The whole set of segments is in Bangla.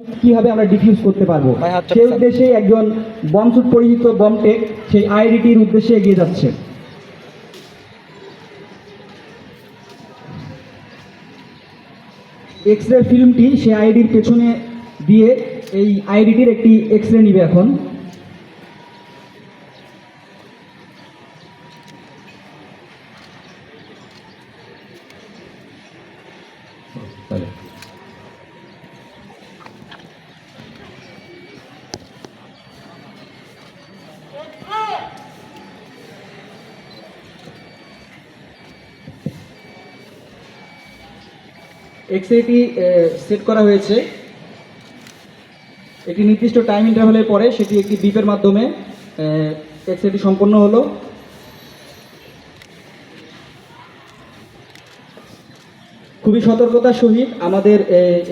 কীভাবে আমরা ডিফিউজ করতে পারব? সেই। উদ্দেশ্যে একজন বমসুট পরিচিত বমটেক সেই আইডিটির উদ্দেশ্যে এগিয়ে যাচ্ছে। এক্স রে ফিল্মটি সেই আইডির পেছনে দিয়ে এই আইডিটির একটি এক্স রে নিবে এখন। এক্স রেটি সেট করা হয়েছে। একটি নির্দিষ্ট টাইম ইন্টারভ্যালের পরে সেটি একটি বিপের মাধ্যমে এক্স রেটি সম্পন্ন হলো। খুবই সতর্কতার সহিত আমাদের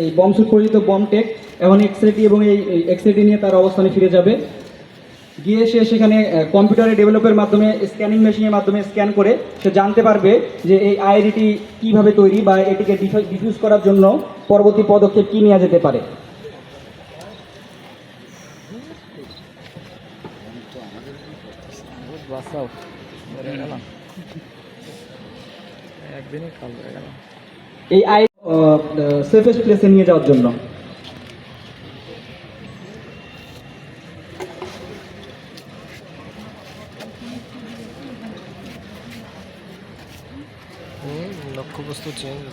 এই বম সুপরিচিত বম টেক এখন এক্স রেটি এবং এই এক্স রেটি নিয়ে তার অবস্থানে ফিরে যাবে। গিয়ে সে সেখানে কম্পিউটারে ডেভেলপের মাধ্যমে স্ক্যানিং মেশিনের মাধ্যমে স্ক্যান করে সে জানতে পারবে যে এই আইডিটি কীভাবে তৈরি বা এটিকে ডিফিউজ করার জন্য পরবর্তী পদক্ষেপ কি নেওয়া যেতে পারে। এই আই সেফেস্ট প্লেসে নিয়ে যাওয়ার জন্য। লক্ষ্যবস্তু চেঞ্জ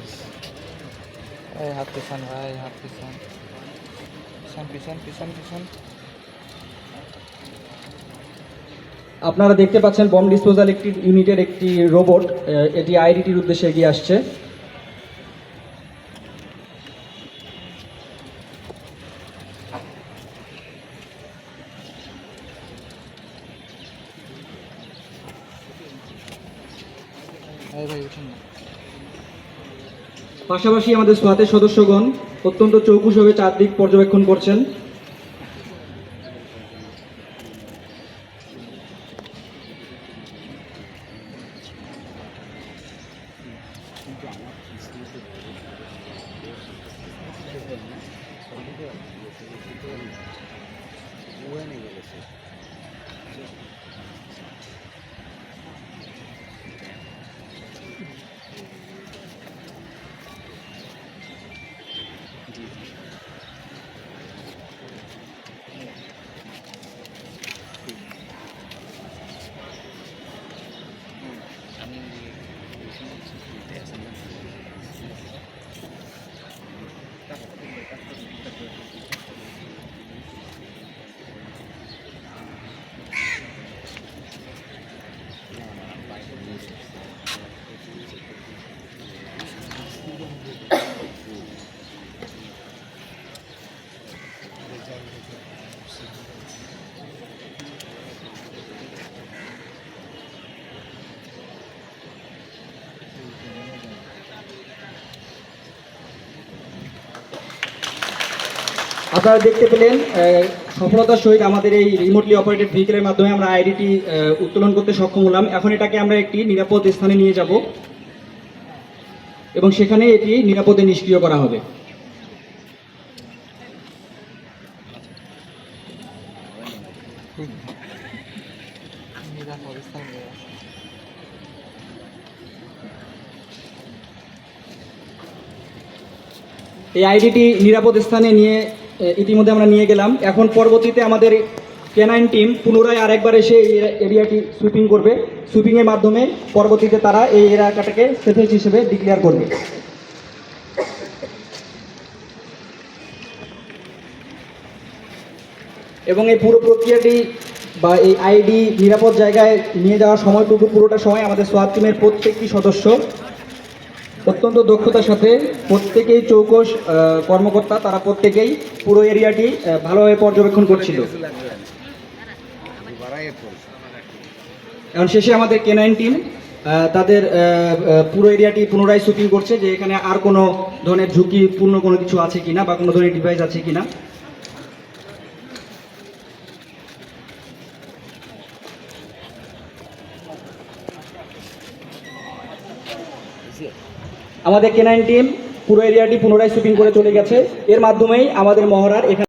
এই হাত পিছান ভাই হাত পিছান পিছান পিছান পিছান পিছান। আপনারা দেখতে পাচ্ছেন বম ডিসপোজাল একটি ইউনিটের একটি রোবট এটি আইডিটির উদ্দেশ্যে এগিয়ে আসছে। ভাই উঠুন না। পাশাপাশি আমাদের সোয়াতের সদস্যগণ অত্যন্ত চৌকুশভাবে চারদিক পর্যবেক্ষণ করছেন। আপনারা দেখতে পেলেন সফলতার সহিত আমাদের এই রিমোটলি অপারেটেড ভেহিকেলের মাধ্যমে আমরা আইডিটি উত্তোলন করতে সক্ষম হলাম এখন এটাকে আমরা একটি নিরাপদ স্থানে নিয়ে যাব এবং সেখানে এটি নিরাপদে নিষ্ক্রিয় করা হবে। এই আইডিটি নিরাপদ স্থানে নিয়ে ইতিমধ্যে আমরা নিয়ে গেলাম। এখন পরবর্তীতে আমাদের কেনাইন টিম পুনরায় আরেকবার এসে এই এরিয়াটি সুইপিং করবে। সুইপিংয়ের মাধ্যমে পরবর্তীতে তারা এই এলাকাটাকে সেফেস্ট হিসেবে ডিক্লেয়ার করবে। এবং এই পুরো প্রক্রিয়াটি বা এই আইডি নিরাপদ জায়গায় নিয়ে যাওয়ার সময়টুকু পুরোটা সময় আমাদের সোয়াত টিমের প্রত্যেকটি সদস্য অত্যন্ত দক্ষতার সাথে প্রত্যেকেই চৌকস কর্মকর্তা, তারা প্রত্যেকেই পুরো এরিয়াটি ভালোভাবে পর্যবেক্ষণ করছিল। এখন শেষে আমাদের কেনাইন টিম তাদের পুরো এরিয়াটি পুনরায় শুটিং করছে যে এখানে আর কোনো ধরনের ঝুঁকিপূর্ণ কোনো কিছু আছে কিনা বা কোনো ধরনের ডিভাইস আছে কিনা। আমাদের কেনাইন টিম পুরো এরিয়াটি পুনরায় শুটিং করে চলে গেছে। এর মাধ্যমেই আমাদের মহড়ার এখানে